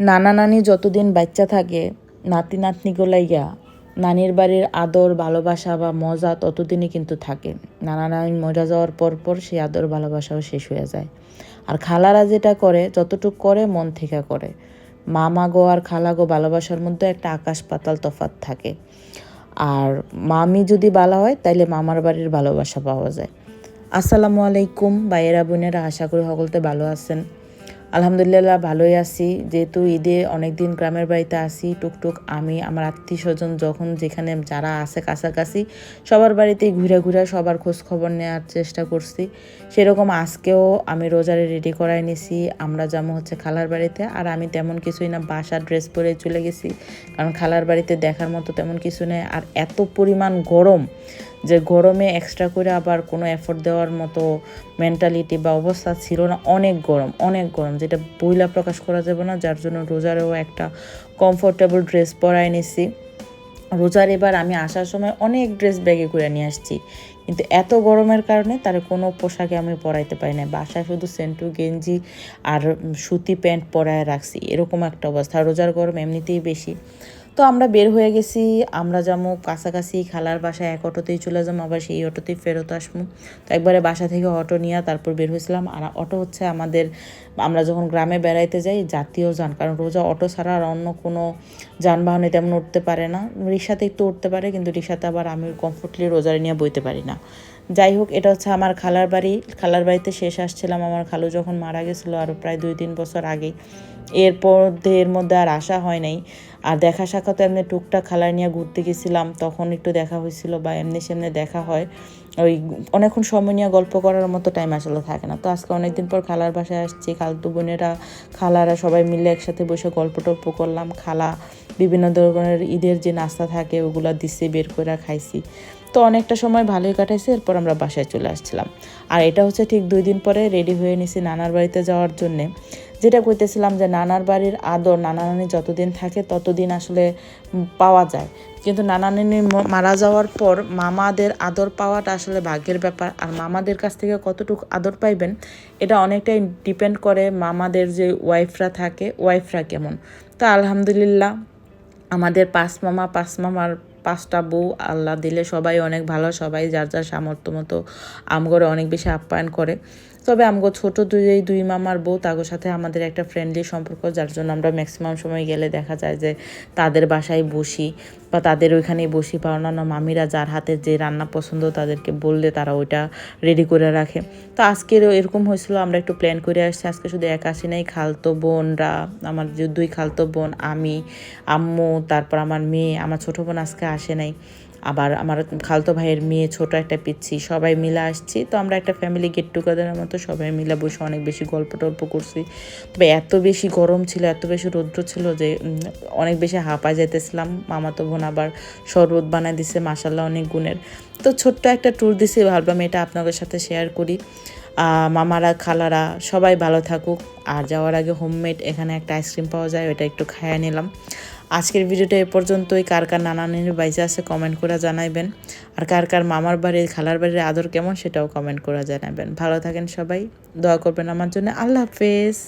নানা নানি যতদিন বাচ্চা থাকে, নাতি নাতনিগুলাইয়া নানির বাড়ির আদর, ভালোবাসা বা মজা ততদিনই কিন্তু থাকে। নানা নানি মজা যাওয়ার পর পর সেই আদর, ভালোবাসাও শেষ হয়ে যায়। আর খালারা যেটা করে, যতটুক করে, মন থেকে করে। মামা গো আর খালা গো ভালোবাসার মধ্যে একটা আকাশ পাতাল তফাত থাকে। আর মামি যদি ভালো হয়, তাইলে মামার বাড়ির ভালোবাসা পাওয়া যায়। আসসালামু আলাইকুম ভাইয়েরা বোনেরা, আশা করি সকলতে ভালো আছেন। আলহামদুলিল্লাহ, ভালোই আছি। যেহেতু ঈদে অনেকদিন গ্রামের বাড়িতে আসি টুকটুক আমি, আমার আত্মীয় স্বজন যখন যেখানে যারা আছে কাছাকাছি, সবার বাড়িতেই ঘুরে ঘুরে সবার খোঁজ খবর নেওয়ার চেষ্টা করছি। সেরকম আজকেও আমি রোজারে রেডি করাই নিছি, আমরা যেমন হচ্ছে খালার বাড়িতে। আর আমি তেমন কিছুই না, বাসার ড্রেস পরে চলে গেছি, কারণ খালার বাড়িতে দেখার মতো তেমন কিছু নেই। আর এত পরিমাণ গরম, যে গরমে এক্সট্রা করে আবার কোনো এফোর্ট দেওয়ার মতো মেন্টালিটি বা অবস্থা ছিল না, অনেক গরম অনেক গরম। যেটা বইলা প্রকাশ করা যাবে না, যার জন্য রোজারও একটা কমফোর্টেবল ড্রেস পরাই নিছি। রোজার এবার আমি আসার সময় অনেক ড্রেস ব্যাগে করে নিয়ে আসছি। কিন্তু এত গরমের কারণে তার কোনো পোশাকে আমি পরাইতে পারি না বাসায় শুধু সেন্টু, গেঞ্জি আর সুতি প্যান্ট পরায় রাখছি, এরকম একটা অবস্থা। রোজার গরম এমনিতেই বেশি। তো আমরা বের হয়ে গেছি, আমরা যাব কাছাকাছি খালার বাসায়, এক অটোতেই চলে যাব আবার সেই অটোতেই ফেরত আসব তো একবারে বাসা থেকে অটো নিয়ে তারপর বের হয়েছিলাম। আর অটো হচ্ছে আমাদের, আমরা যখন গ্রামে বেড়াইতে যাই, জাতীয় যান, কারণ রোজা অটো ছাড়া আর অন্য কোনো যানবাহনে তেমন উঠতে পারে না। রিক্সাতে একটু উঠতে পারে, কিন্তু রিক্সাতে আবার আমি কমফোর্টলি রোজারে নিয়ে বইতে পারি না। যাই হোক, এটা হচ্ছে আমার খালার বাড়ি। খালার বাড়িতে শেষ আসছিলাম। আমার খালু যখন মারা গেছিল আরও প্রায় দুই তিন বছর আগে এরপর এর মধ্যে আর আসা হয় নাই। আর দেখা সাক্ষাৎ এমনি টুকটাক খালার নিয়ে ঘুরতে গেছিলাম। তখন একটু দেখা হয়েছিল বা এমনি সেমনি দেখা হয়। ওই অনেকক্ষণ সময় নিয়ে গল্প করার মতো টাইম আসলে থাকে না। তো আজকে অনেকদিন পর খালার বাসায় আসছি। খালতু বোনেরা, খালারা সবাই মিলে একসাথে বসে গল্প টল্প করলাম। খালা বিভিন্ন ধরনের ঈদের যে নাস্তা থাকে, ওগুলো দিচ্ছে বের করে খাইছি। তো অনেকটা সময় ভালোই কাটাইছে, এরপর আমরা বাসায় চলে আসছিলাম। আর এটা হচ্ছে ঠিক দুই দিন পরে রেডি হয়ে নিছি নানার বাড়িতে যাওয়ার জন্যে। যেটা কইতেছিলাম যে নানার বাড়ির আদর, নানা নানি যতদিন থাকে ততদিন আসলে পাওয়া যায়। কিন্তু নানা নানি মারা যাওয়ার পর মামাদের আদর পাওয়াটা আসলে ভাগ্যের ব্যাপার। আর মামাদের কাছ থেকে কতটুকু আদর পাইবেন, এটা অনেকটাই ডিপেন্ড করে মামাদের যে ওয়াইফরা থাকে ওয়াইফরা কেমন। তো আলহামদুলিল্লাহ আমাদের পাঁচ মামা, পাঁচ মামার পাঁচটা বউ, আল্লাহ দিলে সবাই অনেক ভালো, সবাই যার যার সামর্থ্য মতো আমগরে অনেক বেশি আপ্যায়ন করে। তবে আমগো ছোট দুই দুই মামার বউ তাদের সাথে আমাদের একটা ফ্রেন্ডলি সম্পর্ক, যার জন্য আমরা ম্যাক্সিমাম সময় গেলে দেখা যায় যে তাদের বাসায় বসি বা তাদের ওইখানেই বসি। বা অন্যান্য মামিরা যার হাতে যে রান্না পছন্দ তাদেরকে বললে তারা ওইটা রেডি করে রাখে। তো আজকের এরকম হয়েছিল, আমরা একটু প্ল্যান করে আসছি। আজকে শুধু এক আসি নাই, খালতো বোনরা, আমার যে দুই খালতো বোন, আমি, আম্মু, তারপর আমার মেয়ে, আমার ছোটো বোন আজকে আসে নাই। আবার আমার খালতো ভাইয়ের মেয়ে, ছোট একটা পিচ্ছি, সবাই মিলে আসছি। তো আমরা একটা ফ্যামিলি গেট টুগেদারের মতো সবাই মিলে বসে অনেক বেশি গল্প টল্প করছি। তবে এত বেশি গরম ছিল, এত বেশি রৌদ্র ছিল যে অনেক বেশি হাঁপা যেতেছিলাম মামাতো বোন আবার শরবত বানায় দিছে মাসাল্লাহ অনেক গুণের। তো ছোট্ট একটা ট্যুর দিছি, ভাবলাম এটা আপনাদের সাথে শেয়ার করি। মামারা, খালারা সবাই ভালো থাকুক। আর যাওয়ার আগে হোমমেড এখানে একটা আইসক্রিম পাওয়া যায় ওটা একটু খাইয়ে নিলাম। আজকের ভিডিওটা এ পর্যন্তই। কার কার নানা নানির বাইজে আছে কমেন্ট করে জানাইবেন। আর কার কার মামার বাড়ির, খালার বাড়ির আদর কেমন সেটাও কমেন্ট করে জানাবেন ভালো থাকেন সবাই। দোয়া করবেন আমার জন্য। আল্লাহ হাফেজ।